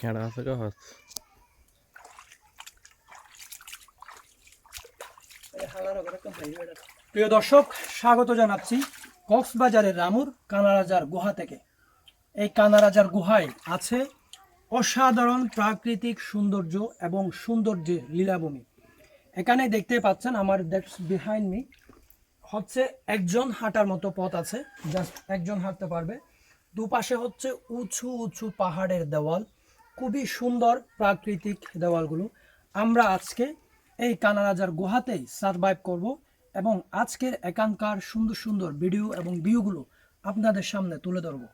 খেড়া আছে গাছ প্রিয় দর্শক, স্বাগত জানাচ্ছি কক্সবাজারের রামুর কানারাজার গুহা থেকে। এই কানারাজার গুহায় আছে অসাধারণ প্রাকৃতিক সৌন্দর্য এবং সৌন্দর্যের লীলাভূমি। এখানে দেখতে পাচ্ছেন আমার দ্যাটস বিহাইন্ড মি হচ্ছে একজন হাঁটার মতো পথ আছে জাস্ট একজন হাঁটতে পারবে। দুপাশে হচ্ছে উঁচু উঁচু পাহাড়ের দেওয়াল। খুবই সুন্দর প্রাকৃতিক দেওয়ালগুলো। আমরা আজকে এই কানারাজার গুহাতেই সার্ভাইভ করব এবং আজকের এখানকার সুন্দর সুন্দর ভিডিও এবং ভিউগুলো আপনাদের সামনে তুলে ধরবো।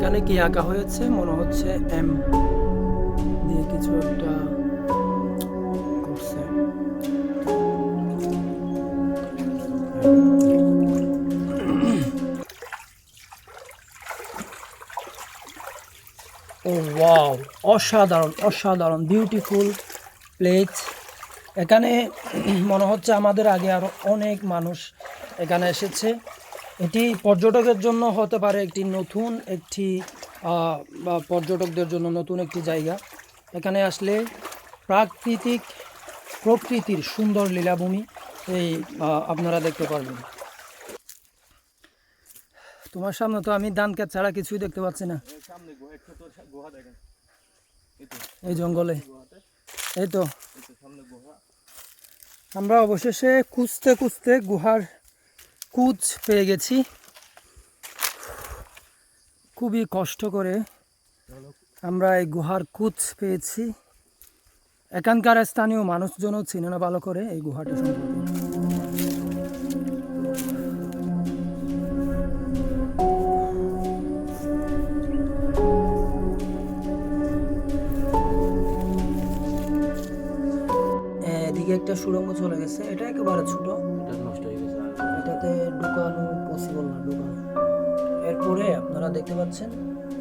এখানে কি আঁকা হয়েছে? মনে হচ্ছে এম দিয়ে কিছু একটা করছে। ও, ওয়াও, অসাধারণ অসাধারণ বিউটিফুল প্লেস এখানে মনে হচ্ছে আমাদের আগে আরও অনেক মানুষ এখানে এসেছে। এটি পর্যটকের জন্য হতে পারে একটি নতুন একটি পর্যটকদের জন্য নতুন একটি জায়গা। এখানে আসলে প্রাকৃতিক প্রকৃতির সুন্দর লীলাভূমি এই আপনারা দেখতে পারবেন। তোমার সামনে তো আমি ধান ক্ষেত ছাড়া কিছুই দেখতে পাচ্ছি না। এই জঙ্গলে। এই তো। আমরা অবশেষে খুঁজতে খুঁজতে গুহার কুচ পেয়ে গেছি। খুবই কষ্ট করে আমরা এই গুহার কুচ পেয়েছি। এখানকার স্থানীয় মানুষজনও চিনে না ভালো করে এই গুহাটি এদিকে একটা সুড়ঙ্গ চলে গেছে। এটা একেবারে ছোট। এটা আপনারা দেখতে পাচ্ছেন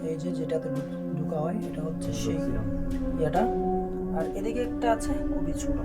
এই যে যেটাতে ঢুক- হয় এটা হচ্ছে সেই ইয়াটা। আর এদিকে একটা আছে খুবই ছোট।